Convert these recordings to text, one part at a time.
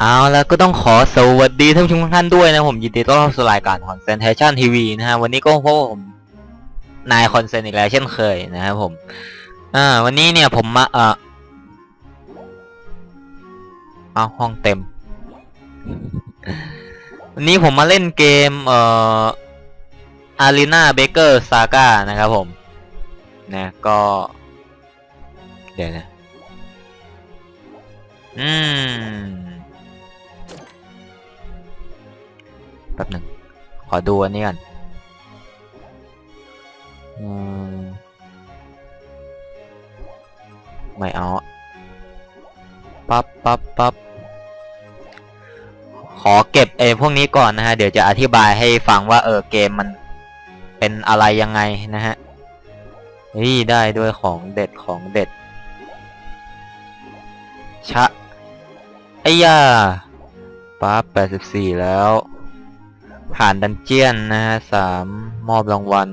เอาแล้วก็ต้องขอสวัสดีท่านผู้ชมทุกท่านด้วยนะผมยินดีต้อนรับสู่รายการคอนเซนเทชันทีวีนะฮะวันนี้ก็พบผมนายคอนเซนอีกแล้วเช่นเคยนะครับผมอ่าวันนี้เนี่ยผมมาเออเอาห้องเต็ม วันนี้ผมมาเล่นเกมเอ่อ Arena Baker Saga นะครับผมนะก็ เดี๋ยวนะอืม ป๊บหนึ่งขอดูอันนี้ก่อนอไม่เอาปั๊บปั๊บปั๊บขอเก็บเอพวกนี้ก่อนนะฮะ เดี๋ยวจะอธิบายให้ฟังว่าเออเกมมันเป็นอะไรยังไงนะฮะนี่ได้ด้วยของเด็ดของเด็ด ชะไอ้ยาปั๊บแปดสิบสี่แล้ว ผ่านดันเจียนนะฮะสามมอบรางวัล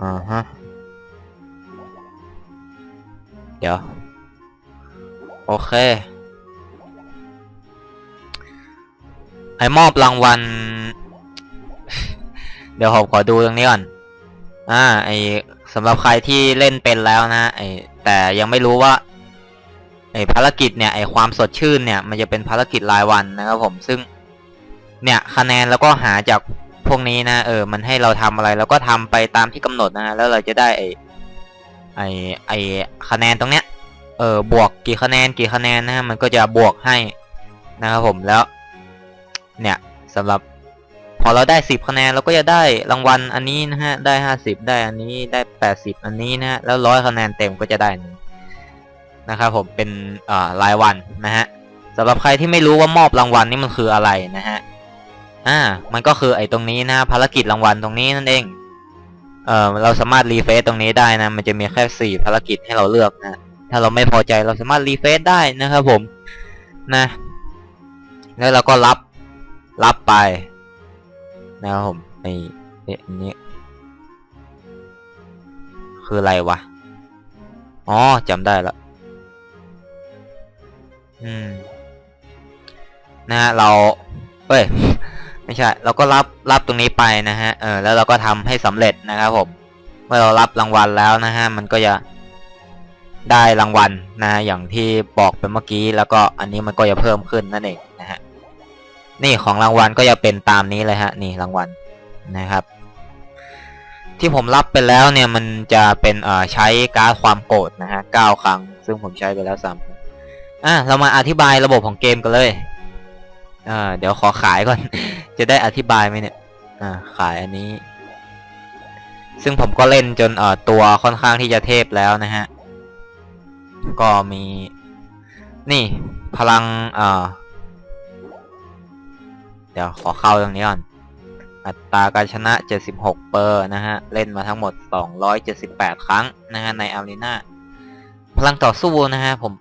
อ่าฮะ เดี๋ยว โอเค ไอมอบรางวัล เดี๋ยวผมขอดูตรงนี้ก่อน อ่า ไอสำหรับใครที่เล่นเป็นแล้วนะไอแต่ยังไม่รู้ว่าไอภารกิจเนี่ย ไอความสดชื่นเนี่ย มันจะเป็นภารกิจรายวันนะครับผม ซึ่ง เนี่ยคะแนนแล้วก็หาจากพวกนี้นะเออมันให้เราทำอะไรแล้วก็ทำไปตามที่กำหนดนะฮะแล้วเราจะได้ไอไอไอคะแนนตรงเนี้ยเออบวกกี่คะแนนกี่คะแนนนะฮะมันก็จะบวกให้นะครับผมแล้ว เนี่ยสำหรับพอเราได้สิบคะแนนเราก็จะได้รางวัลอันนี้นะฮะได้ห้าสิบได้อันนี้ได้แปดสิบอันนี้นะฮะแล้วร้อยคะแนนเต็มก็จะได้นนะครับผมเป็นอ่ารายวันนะฮะสำหรับใครที่ไม่รู้ว่ามอบรางวัลนี่มันคืออะไรนะฮะ อ่า มันก็คือไอ้ตรงนี้นะภารกิจรางวัลตรงนี้นั่นเอง เอ่อ เราสามารถรีเฟซตรงนี้ได้นะ มันจะมีแค่สี่ภารกิจให้เราเลือกนะ ถ้าเราไม่พอใจเราสามารถรีเฟซได้นะครับผม นะ แล้วเราก็รับ รับไป นะครับผมไอ้ไอ้อันนี้คืออะไรวะ อ๋อจำได้ละอืม นะฮะเรา เอ้ย ไม่ใช่ เราก็รับรับตรงนี้ไปนะฮะ เออ แล้วเราก็ทำให้สำเร็จนะครับผม เมื่อเรารับรางวัลแล้วนะฮะ มันก็จะได้รางวัลนะ อย่างที่บอกไปเมื่อกี้ แล้วก็อันนี้มันก็จะเพิ่มขึ้นนั่นเองนะฮะ นี่ของรางวัลก็จะเป็นตามนี้เลยฮะ นี่รางวัลนะครับ ที่ผมรับไปแล้วเนี่ย มันจะเป็นเอ่อใช้การความโกรธนะฮะเก้าครั้ง ซึ่งผมใช้ไปแล้วสามอะ เรามาอธิบายระบบของเกมกันเลย อ่า เดี๋ยวขอขายก่อน จะได้อธิบายไหมเนี่ย อ่า ขายอันนี้ ซึ่งผมก็เล่นจนเอ่อตัวค่อนข้างที่จะเทพแล้วนะฮะ ก็มี นี่พลังเอ่อเดี๋ยวขอเข้าตรงนี้ก่อน อัตราการชนะ 76 เปอร์นะฮะ เล่นมาทั้งหมด 278 ครั้งนะฮะในอารีนาพลังต่อสู้นะฮะผม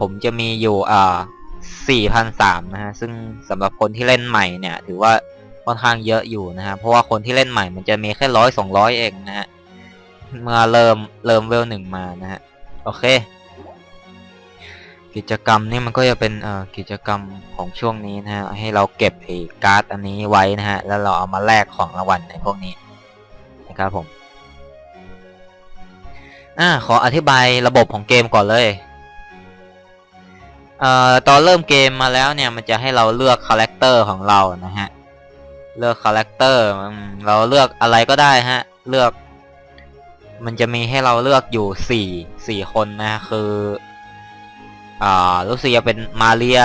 ผมจะมีอยู่อ่า 4,003นะฮะ ซึ่งสำหรับคนที่เล่นใหม่เนี่ย ถือว่าค่อนข้างเยอะอยู่นะฮะ เพราะว่าคนที่เล่นใหม่มันจะมีแค่ร้อยสองร้อยเองนะฮะ เมื่อเริ่มเริ่มเวลหนึ่งมานะฮะ โอเค กิจกรรมนี่มันก็จะเป็นเอ่อกิจกรรมของช่วงนี้นะฮะ ให้เราเก็บไอ้การ์ดอันนี้ไว้นะฮะ แล้วเราเอามาแลกของรางวัลในพวกนี้นะครับผมอ่าขออธิบายระบบของเกมก่อนเลย เอ่อตอนเริ่มเกมมาแล้วเนี่ยมันจะให้เราเลือกคาแรคเตอร์ของเรานะฮะ เลือกคาแรคเตอร์เราเลือกอะไรก็ได้ฮะ เลือก มันจะมีให้เราเลือกอยู่สี่สี่คนนะ คือ อ่ารู้สึกจะเป็นมาเรีย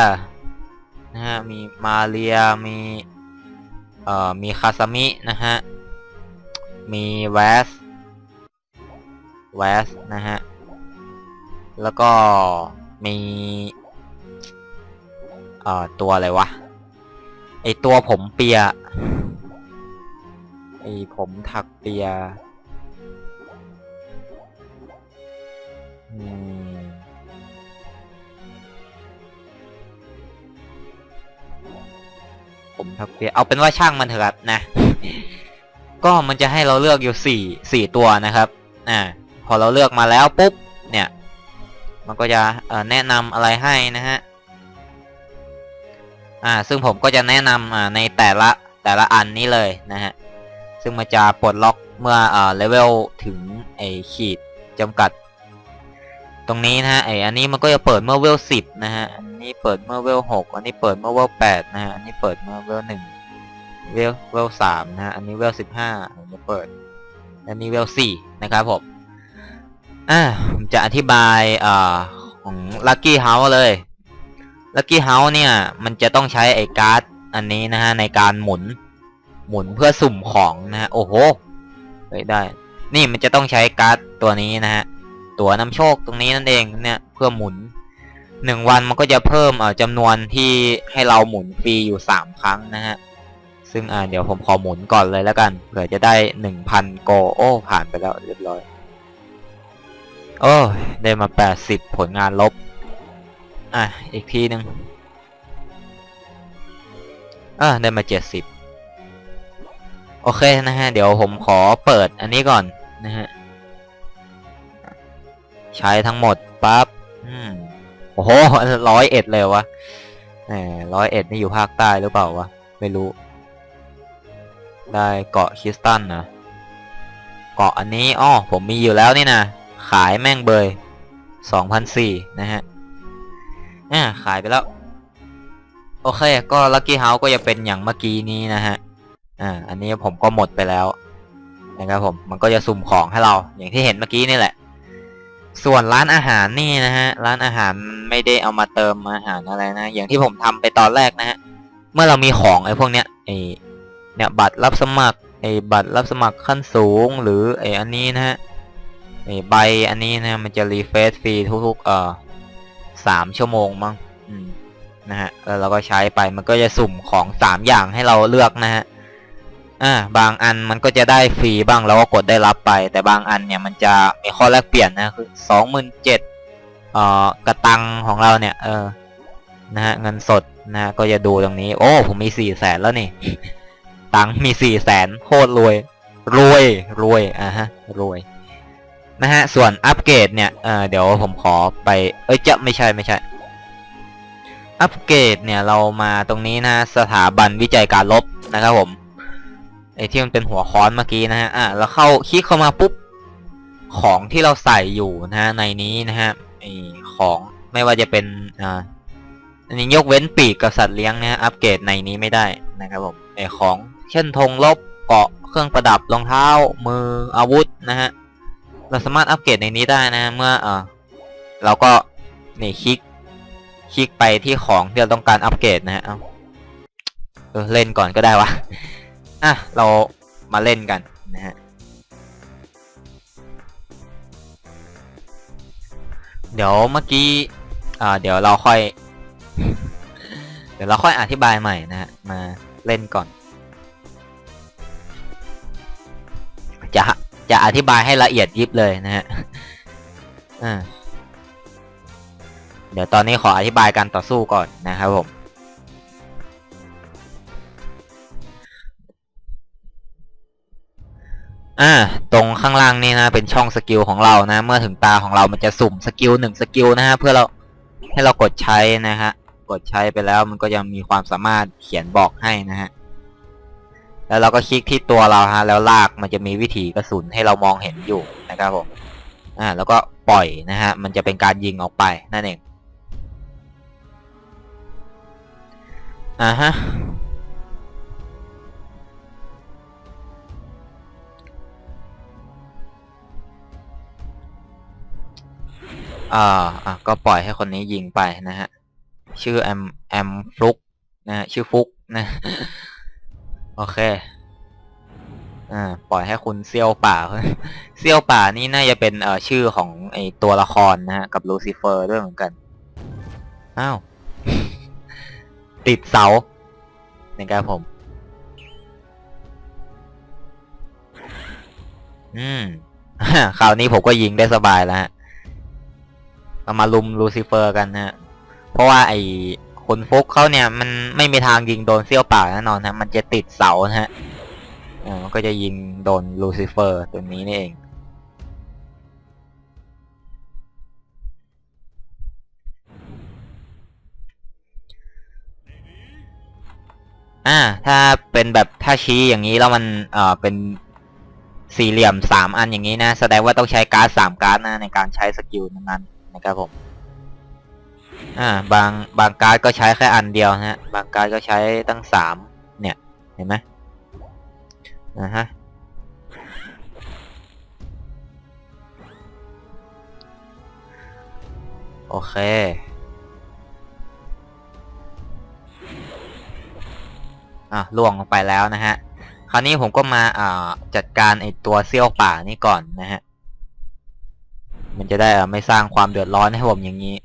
นะฮะมีมาเรียมีเอ่อมีคาซามินะฮะ มีแวสแวสนะฮะ แล้วก็มี เอ่อตัวอะไรวะ ไอตัวผมเปีย ไอผมถักเปียผมถักเปีย เอาเป็นว่าช่างมันเถอะครับนะ ก็มันจะให้เราเลือกอยู่สี่สี่ตัวนะครับ อ่า พอเราเลือกมาแล้วปุ๊บ เนี่ย มันก็จะแนะนำอะไรให้นะฮะ อ่าซึ่งผมก็จะแนะนำอ่าในแต่ละแต่ละอันนี้เลยนะฮะซึ่งมันจะปลดล็อกเมื่ออ่าเลเวลถึงไอขีดจำกัด ตรงนี้นะฮะไออันนี้มันก็จะเปิดเมื่อเวลสิบนะฮะอันนี้เปิดเมื่อเวลหกอันนี้เปิดเมื่อเวลแปดนะฮะอันนี้เปิดเมื่อเวลหนึ่งเวลเวลสามนะฮะอันนี้เวลสิบห้าอันนี้เปิด อันนี้เวลสี่นะครับผมอ่าผมจะอธิบายอ่าของ Lucky House เลย Lucky House เนี่ย มันจะต้องใช้ไอ้การ์ดอันนี้นะฮะ ในการหมุน หมุนเพื่อสุ่มของนะฮะ โอ้โหเฮ้ยได้ นี่มันจะต้องใช้การ์ดตัวนี้นะฮะ ตัวนำโชคตรงนี้นั่นเองเนี่ย เพื่อหมุนหนึ่งวันมันก็จะเพิ่มเอ่อจำนวนที่ให้เราหมุนฟรีอยู่สามครั้งนะฮะ ซึ่งอ่าเดี๋ยวผมขอหมุนก่อนเลยแล้วกันเผื่อจะได้หนึ่งพันโกโอ้ผ่านไปแล้วเรียบร้อย โอ้ได้มาแปดสิบผลงานลบ อะ อีกทีหนึ่งอะได้มาเจ็ดสิบโอเคนะฮะ เดี๋ยวผมขอเปิดอันนี้ก่อนนะฮะ ใช้ทั้งหมดปั๊บอืมโอ้โหร้อยเอ็ดเลยวะแหมร้อยเอ็ดนี่อยู่ภาคใต้หรือเปล่าวะ ไม่รู้ ได้เกาะคริสตันนะเกาะอันนี้อ้อผมมีอยู่แล้วนี่นะขายแม่งเบยสองพันสี่นะฮะ อ่าขายไปแล้ว โอเค ก็ลั c กี้เฮาส์ก็จะเป็นอย่างเมื่อกี้นี้นะฮะ อ่า อันนี้ผมก็หมดไปแล้วนะครับผม มันก็จะสุ่มของให้เรา อย่างที่เห็นเมื่อกี้นี่แหละ ส่วนร้านอาหารนี่นะฮะ ร้านอาหารไม่ได้เอามาเติมอาหารอะไรนะ อย่างที่ผมทำไปตอนแรกนะฮะ เมื่อเรามีของไอ้พวกเนี้ยไอ้เนี่ยบัตรรับสมัครไอ้บัตรรับสมัครขั้นสูงหรือไอ้อันนี้นะฮะไอ้ใบอันนี้นะมันจะรีเฟรชฟรีทุกๆเอ่อ สามชั่วโมงมั้งนะฮะแล้วเราก็ใช้ไปมันก็จะสุ่มของสามอย่างให้เราเลือกนะฮะอ่าบางอันมันก็จะได้ฟรีบ้างเราก็กดได้รับไป แต่บางอันเนี่ยมันจะมีข้อแลกเปลี่ยนนะคือสองหมื่นเจ็ดเอ่อกระตังของเราเนี่ย เออนะฮะเงินสดนะฮะก็จะดูตรงนี้ โอ้ผมมีสี่แสนแล้วนี่ ตังมีสี่แสนโคตรรวย รวยรวยอะฮะรวย นะฮะ ส่วนอัปเกรดเนี่ยเเดี๋ยวผมขอไป เอ้ยจะไม่ใช่ไม่ใช่ อัปเกรดเนี่ยเรามาตรงนี้นะสถาบันวิจัยการลบนะครับผมไอ้ที่มันเป็นหัวค้อนเมื่อกี้นะฮะ อะแล้วเข้าคลิกเข้ามาปุ๊บ ของที่เราใส่อยู่นะฮะในนี้นะฮะไอของไม่ว่าจะเป็นอ่าอันนี้ยกเว้นปีกกับสัตว์เลี้ยงนะฮะอัปเกรดในนี้ไม่ได้นะครับผมไอของเช่นธงลบเกาะเครื่องประดับรองเท้ามืออาวุธนะฮะ เราสามารถอัปเกรดในนี้ได้นะ เมื่อเออเราก็นี่คลิก คลิกไปที่ของที่เราต้องการอัปเกรดนะฮะเอาเออเล่นก่อนก็ได้วะอะเรามาเล่นกันนะฮะเดี๋ยวเมื่อกี้อ่าเดี๋ยวเราค่อย เดี๋ยวเราค่อยอธิบายใหม่นะฮะมาเล่นก่อนจะ จะอธิบายให้ละเอียดยิบเลยนะฮะเดี๋ยวตอนนี้ขออธิบายการต่อสู้ก่อนนะครับผม อ่า ตรงข้างล่างนี่นะ เป็นช่องสกิลของเรานะ เมื่อถึงตาของเรามันจะสุ่มสกิลหนึ่งสกิลนะฮะ เพื่อเราให้เรากดใช้นะฮะ กดใช้ไปแล้วมันก็ยังมีความสามารถเขียนบอกให้นะฮะ แล้วเราก็คลิกที่ตัวเราฮะ แล้วลากมันจะมีวิถีกระสุนให้เรามองเห็นอยู่นะครับผม อ่า แล้วก็ปล่อยนะฮะ มันจะเป็นการยิงออกไปนั่นเอง อ่าฮะ อ่า อะ ก็ปล่อยให้คนนี้ยิงไปนะฮะ ชื่อแอม แอมฟลุกนะฮะ ชื่อฟุกนะ โอเค อ่า ปล่อยให้คุณเซียวป่า เซียวป่านี่น่าจะเป็นเอ่อชื่อของไอตัวละครนะฮะ กับลูซิเฟอร์ด้วยเหมือนกัน อ้าว ติดเสานะครับผม อืมคราวนี้ผมก็ยิงได้สบายแล้วฮะเรามาลุมลูซิเฟอร์กันฮะ เพราะว่าไอ นฟุกเขาเนี่ย มันไม่มีทางยิงโดนเซี่ยวป่าแน่นอนนะมันจะติดเสานะฮะเออมันก็จะยิงโดนลูซิเฟอร์ตัวนี้นี่เองออ่า ถ้าเป็นแบบถ้าชี้อย่างนี้แล้วมันเอ่อเป็นสี่เหลี่ยมสามอันอย่างนี้นะ แสดงว่าต้องใช้การ์ดสามการ์ดนะในการใช้สกิลนั้นๆนะครับผม อ่าบางบางการ์ดก็ใช้แค่อันเดียวนะฮะบางการ์ดก็ใช้ตั้งสามเนี่ยเห็นไหมนะฮะโอเค อะล่วงลงไปแล้วนะฮะ คราวนี้ผมก็มาอ่าจัดการไอตัวเซี่ยวป่านี่ก่อนนะฮะ มันจะได้อ่าไม่สร้างความเดือดร้อนให้ผมอย่างนี้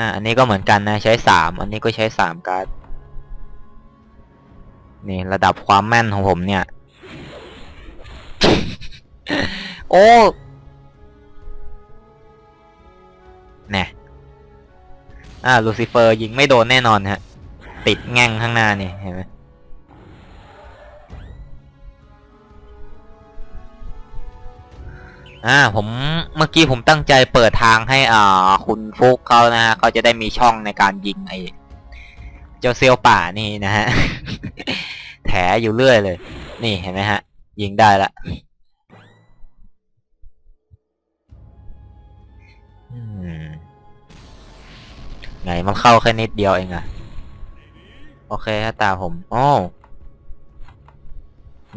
อ่า อันนี้ก็เหมือนกันนะ ใช้สาม อันนี้ก็ใช้สามการ์ด นี่ระดับความแม่นของผมเนี่ย โอ้แน่อ่า ลูซิเฟอร์ยิงไม่โดนแน่นอนฮะ ติดแง่งข้างหน้านี่ เห็นไหม อ่าผมเมื่อกี้ผมตั้งใจเปิดทางให้อ่าคุณฟุกเขานะฮะเขาจะได้มีช่องในการยิงไอ้เจ้าเซียวป่านี่นะฮะ แถอยู่เรื่อยเลย นี่เห็นไหมฮะ ยิงได้ละไงมันเข้าแค่นิดเดียวเองอะโอเคถ้าตาผม โอ้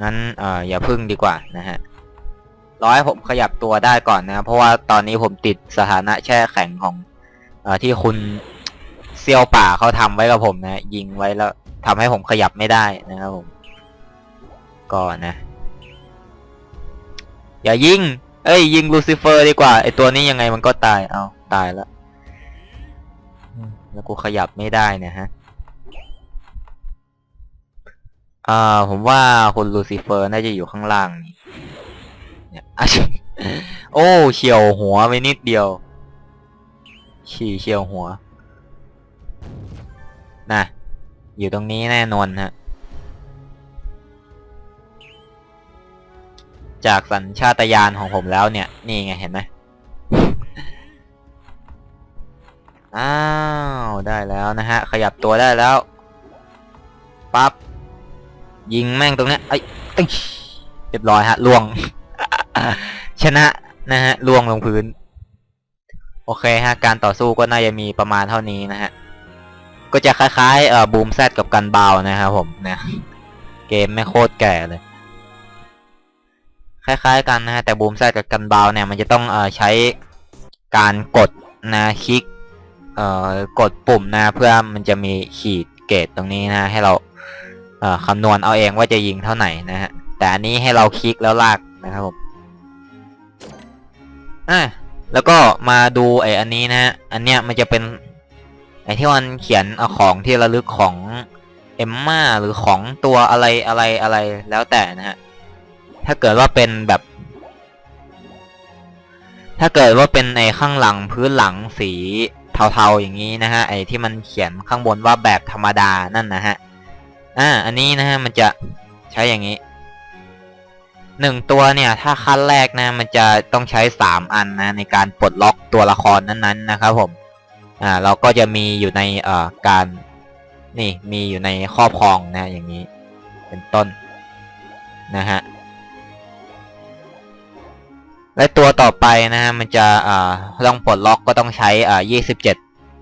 งั้น เอ่อ อย่าพึ่งดีกว่านะฮะ รอให้ผมขยับตัวได้ก่อนนะเพราะว่าตอนนี้ผมติดสถานะแช่แข็งของเออที่คุณเซียวป่าเขาทำไว้กับผมนะ ยิงไว้แล้วทำให้ผมขยับไม่ได้นะครับผมก่อนนะ อย่ายิง เอ้ย ยิงลูซิเฟอร์ดีกว่าไอตัวนี้ยังไงมันก็ตายเอาตายแล้วแล้วกูขยับไม่ได้นี่ยฮะอ่าผมว่าคุณลูซิเฟอร์น่าจะอยู่ข้างล่างนี่ เนี่ยอะโอ้เฉียวหัวไปนิดเดียวฉี่เฉียวหัว น่ะ อยู่ตรงนี้แน่นอนฮะ จากสัญชาตญาณของผมแล้วเนี่ย นี่ไงเห็นไหมอ้าว ได้แล้วนะฮะ ขยับตัวได้แล้วปั๊บยิงแม่งตรงเนี้ยไอ้เรียบร้อยฮะล่วง ชนะนะฮะล่วงลงพื้น โอเคฮะ การต่อสู้ก็น่าจะมีประมาณเท่านี้นะฮะ ก็จะคล้ายๆเอ่อบูมแซดกับกันบาวนะครับผมนะเกมไม่โคตรแก่เลย คล้ายๆกันนะฮะ แต่บูมแซดกับกันบาวเนี่ยมันจะต้องเอ่อใช้การกดนะคลิกเอ่อกดปุ่มนะเพื่อมันจะมีขีดเกตตรงนี้นะให้เราเอ่อคำนวณเอาเองว่าจะยิงเท่าไหร่นะฮะแต่อันนี้ให้เราคลิกแล้วลาก นะครับผมอะแล้วก็มาดูไอ้อันนี้นะฮะอันเนี้ยมันจะเป็นไอ้ที่มันเขียนเอาของที่ระลึกของเอมมาหรือของตัวอะไรอะไรอะไรแล้วแต่นะฮะถ้าเกิดว่าเป็นแบบ ถ้าเกิดว่าเป็นไอ้ข้างหลังพื้นหลังสีเทาๆอย่างนี้นะฮะไอ้ที่มันเขียนข้างบนว่าแบบธรรมดานั่นนะฮะอ่าอันนี้นะฮะมันจะใช้อย่างนี้ หนึ่งตัวเนี่ย ถ้าขั้นแรกนะมันจะต้องใช้สามอันนะในการปลดล็อกตัวละครนั้นๆนะครับผมอ่าเราก็จะมีอยู่ในเอ่อการนี่มีอยู่ในครอบครองนะอย่างนี้ เป็นต้นนะฮะและตัวต่อไปนะฮะมันจะอ่าต้องปลดล็อกก็ต้องใช้อ่ายี่สิบเจ็ด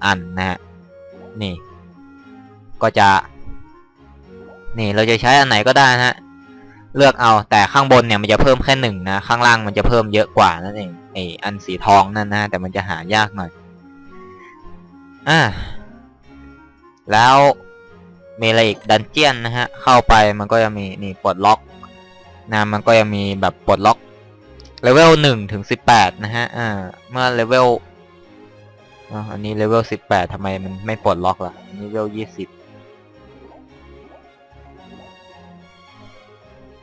อันนะฮะนี่ ก็จะ นี่เราจะใช้อันไหนก็ได้นะฮะ เลือกเอาแต่ข้างบนเนี่ยมันจะเพิ่มแค่หนึ่งนะ ข้างล่างมันจะเพิ่มเยอะกว่านั่นเองไออันสีทองนั่นนะ แต่มันจะหายากหน่อย อ่า แล้วมีอะไรอีกดันเจียนนะฮะ เข้าไปมันก็จะมีนี่ปลดล็อกนะมันก็จะมีแบบปลดล็อกเลเวลหนึ่งถึงสิบแปดนะฮะอ่าเมื่อเลเวลอันนี้เลเวลสิบแปดทำไมมันไม่ปลดล็อกล่ะอันนี้เลเวลยี่สิบ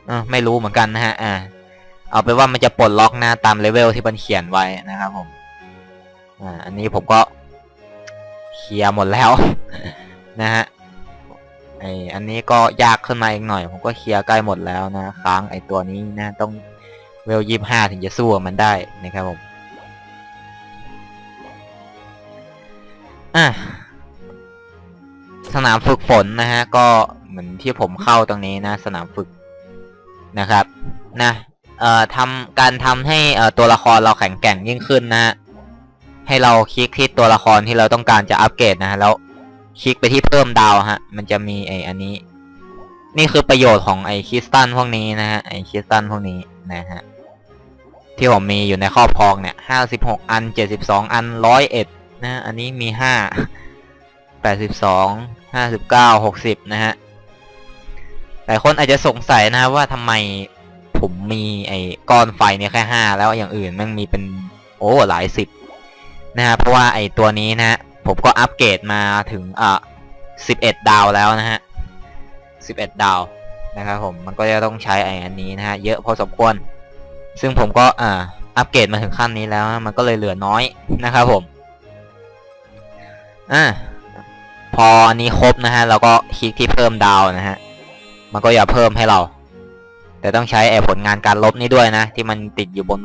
อไม่รู้เหมือนกันนะฮะอ่าเอาไปนว่ามันจะปลดล็อกนะตามเลเวลที่มันเขียนไว้นะครับผมอ่าอันนี้ผมก็เคลียร์หมดแล้วนะฮะไออันนี้ก็ยากขึ้นมาอีกหน่อย ผมก็เคลียร์ใกล้หมดแล้วนะค้างไอตัวนี้นะต้องเวลยี่ห้าถึงจะสู้กับมันได้นะครับผมอะสนามฝึกฝนนะฮะก็เหมือนที่ผมเข้าตรงนี้นะ สนามฝึก นะครับนะเอ่อทำการทำให้เอ่อตัวละครเราแข็งแกร่งยิ่งขึ้นนะฮะให้เราคลิกที่ตัวละครที่เราต้องการจะอัปเกรดนะฮะแล้วคลิกไปที่เพิ่มดาวฮะ มันจะมีไออันนี้ นี่คือประโยชน์ของไอคริสตัลพวกนี้นะฮะไอคริสตัลพวกนี้นะฮะที่ผมมีอยู่ในครอบครองเนี่ยห้าสิบหกอันเจ็ดสิบสองอันร้อยเอ็ดนะอันนี้มีห้าแปดสิบสองห้าสิบเก้าหกสิบนะฮะ ลายคนอาจจะสงสัยนะครับว่าทำไมผมมีไอ้ก้อนไฟเนี่ยแค่ห้าแล้วอย่างอื่นมันมีเป็นโอ้หลายสิบนะฮะเพราะว่าไอ้ตัวนี้นะฮะผมก็อัปเกรดมาถึงอะสิบเอ็ดดาวแล้วนะฮะสิบเอ็ดดาวนะครับผมมันก็จะต้องใช้ไอ้อันนี้นะฮะเยอะพอสมควร ซึ่งผมก็อ่าอัปเกรดมาถึงขั้นนี้แล้วมันก็เลยเหลือน้อยนะครับผมอ่าพออันนี้ครบนะฮะเราก็คลิกที่เพิ่มดาวนะฮะ มันก็อย่าเพิ่มให้เรา แต่ต้องใช้แอผลงานการลบนี้ด้วยนะ ที่มันติดอยู่บน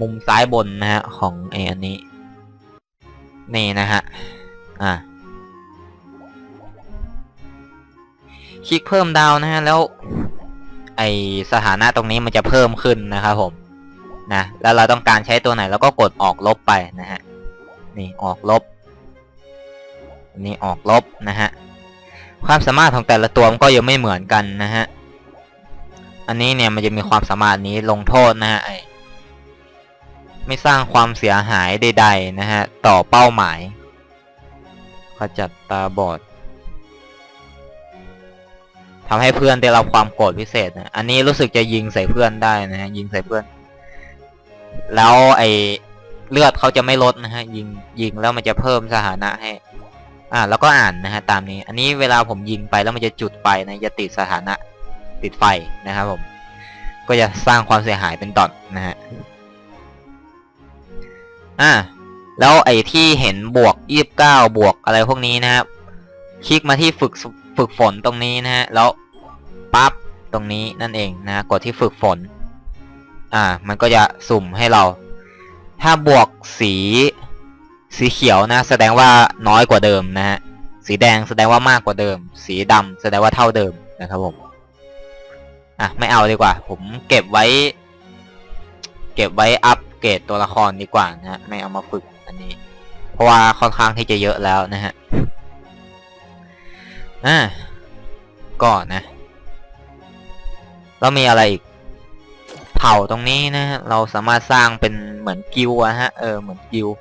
มุมซ้ายบนนะฮะ ของไออันนี้ นี่นะฮะ อ่าคลิกเพิ่มดาวนะฮะ แล้ว ไอสถานะตรงนี้มันจะเพิ่มขึ้นนะครับผมนะแล้วเราต้องการใช้ตัวไหนเราก็กดออกลบไปนะฮะนี่ออกลบนี่ออกลบนะฮะ ความสามารถของแต่ละตัวมันก็ยังไม่เหมือนกันนะฮะ อันนี้เนี่ยมันจะมีความสามารถนี้ลงโทษนะฮะไอไม่สร้างความเสียหายใดๆนะฮะ ต่อเป้าหมายขจัดตาบอดทำให้เพื่อนได้รับความโกรธพิเศษนะ อันนี้รู้สึกจะยิงใส่เพื่อนได้นะฮะยิงใส่เพื่อน แล้วไอเลือดเขาจะไม่ลดนะฮะ ยิงยิงแล้วมันจะเพิ่มสถานะให้ อ่าแล้วก็อ่านนะฮะตามนี้ อันนี้เวลาผมยิงไปแล้วมันจะจุดไฟนะจะติดสถานะติดไฟนะครับผม ก็จะสร้างความเสียหายเป็นดอทนะฮะอ่าแล้วไอ้ที่เห็นบวกยี่สิบเก้าบวกอะไรพวกนี้นะครับคลิกมาที่ฝึกฝึกฝนตรงนี้นะฮะแล้วปั๊บตรงนี้นั่นเองนะกดที่ฝึกฝน อ่า มันก็จะสุ่มให้เรา ถ้าบวกสี สีเขียวนะ แสดงว่าน้อยกว่าเดิมนะฮะ สีแดงแสดงว่ามากกว่าเดิม สีดำแสดงว่าเท่าเดิมนะครับผม อะไม่เอาดีกว่า ผมเก็บไว้ เก็บไว้อัปเกรดตัวละครดีกว่านะฮะ ไม่เอามาฝึกอันนี้ เพราะว่าค่อนข้างที่จะเยอะแล้วนะฮะ อ่าก็นะ แล้วมีอะไรอีกเผ่าตรงนี้นะฮะ เราสามารถสร้างเป็นเหมือนกิลด์อะฮะ เออ เหมือนกิลด์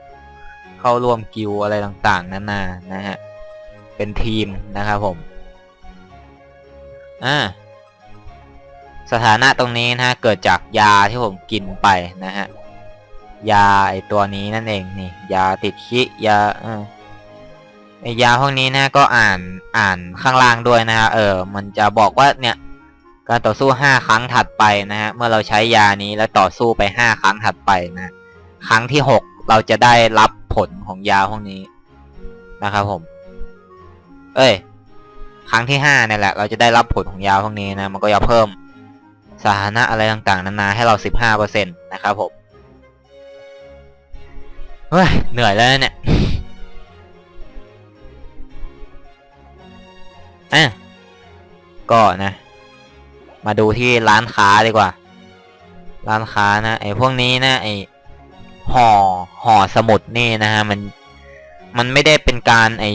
เข้าร่วมกิลด์อะไรต่างๆ นานานะฮะ เป็นทีมนะครับผม อ่า สถานะตรงนี้นะฮะ เกิดจากยาที่ผมกินไปนะฮะ ยาไอตัวนี้นั่นเองนี่ ยาติดคิยาเออไอยาพวกนี้นะก็อ่านอ่านข้างล่างด้วยนะฮะ เออ มันจะบอกว่าเนี่ยการต่อสู้ห้าครั้งถัดไปนะฮะ เมื่อเราใช้ยานี้แล้วต่อสู้ไปห้าครั้งถัดไปนะ ครั้งที่หก เราจะได้รับผลของยาพวกนี้นะครับผม เอ้ย ครั้งที่ห้าเนี่ยแหละ เราจะได้รับผลของยาพวกนี้นะ มันก็จะเพิ่มสถานะอะไรต่างๆ นานาให้เราสิบห้าเปอร์เซ็นตนะครับผม เฮ้ย เหนื่อยแล้วเนี่ยอะก็นะ มาดูที่ร้านค้าดีกว่า ร้านค้านะไอ้พวกนี้นะไอ้ ห่อห่อสมุดนี่นะฮะมันมันไม่ได้เป็นการไอ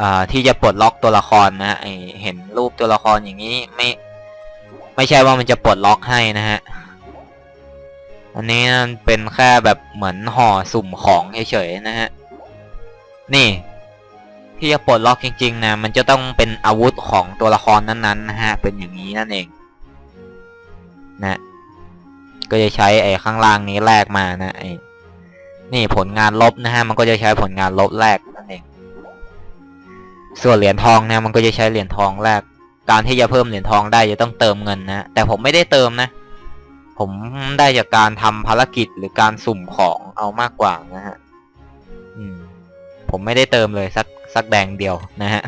อ่าที่จะปลดล็อกตัวละครนะไอเห็นรูปตัวละครอย่างนี้ไม่ ไม่ใช่ว่ามันจะปลดล็อกให้นะฮะอันนี้มันเป็นแค่แบบเหมือนห่อสุ่มของเฉยๆนะฮะนี่ ที่จะปลดล็อกจริง ๆ นะ มันจะต้องเป็นอาวุธของตัวละครนั้นๆนะฮะเป็นอย่างนี้นั่นเอง นะ ก็จะใช้ไอ้ข้างล่างนี้แลกมานะไอ้นี่ผลงานลบนะฮะมันก็จะใช้ผลงานลบแลกนั่นเองส่วนเหรียญทองเนะมันก็จะใช้เหรียญทองแลกการที่จะเพิ่มเหรียญทองได้จะต้องเติมเงินนะแต่ผมไม่ได้เติมนะ ผมได้จากการทำภารกิจหรือการสุ่มของเอามากกว่านะฮะผมไม่ได้เติมเลยสักสักแดงเดียวนะฮะ